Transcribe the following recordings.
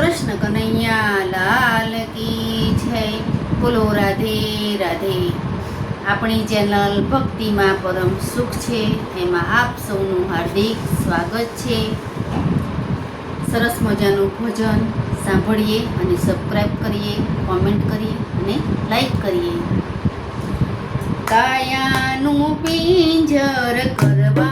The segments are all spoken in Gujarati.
કૃષ્ણ કનૈયા લાલ કી જય. બોલો રાધે રાધે. આપણી ચેનલ ભક્તિમાં પરમ સુખ છે. એમાં આપ સૌનું હાર્દિક સ્વાગત છે. સરસ મજાનું ભજન સાંભળીએ અને સબસ્ક્રાઈબ કરીએ કોમેન્ટ કરીએ અને લાઈક કરીએ. કાયાનું પિંજર કરવાનું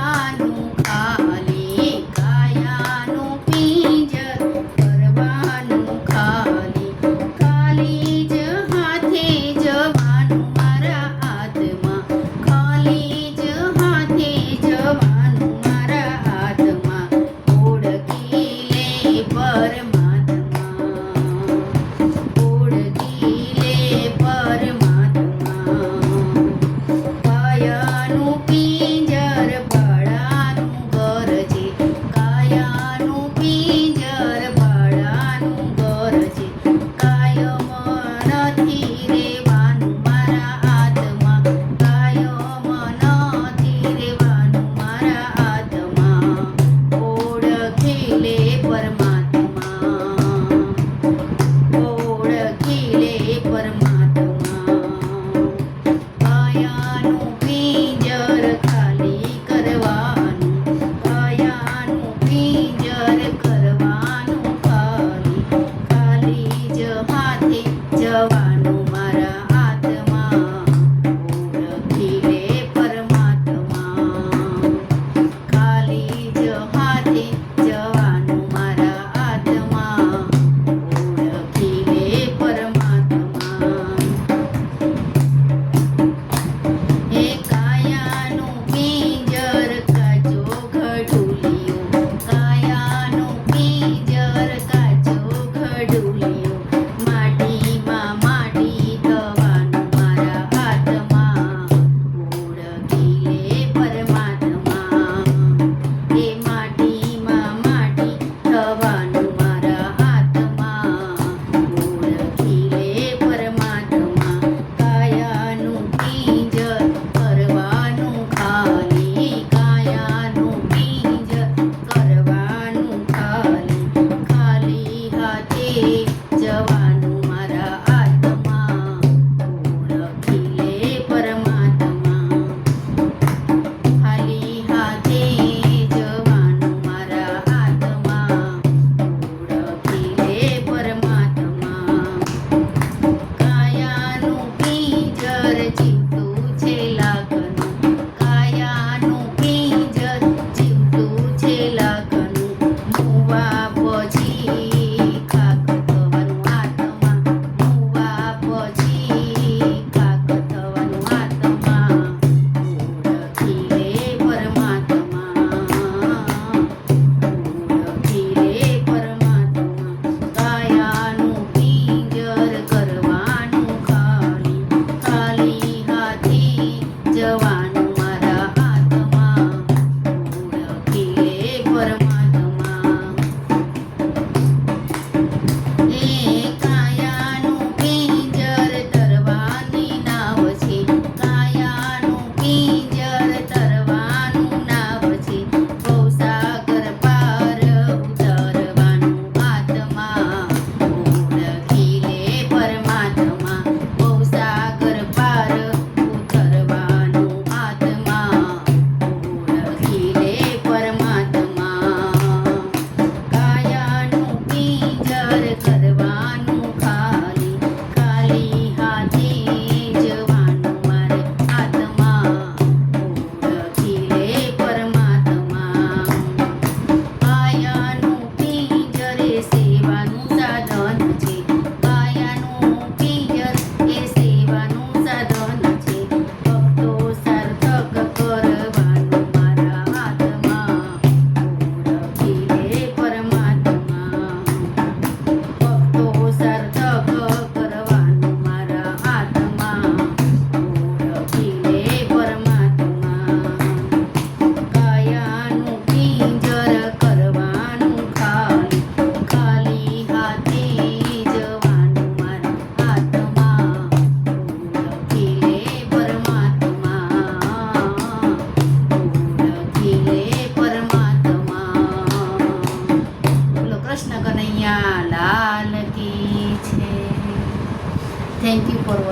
કનૈયા લાલ કી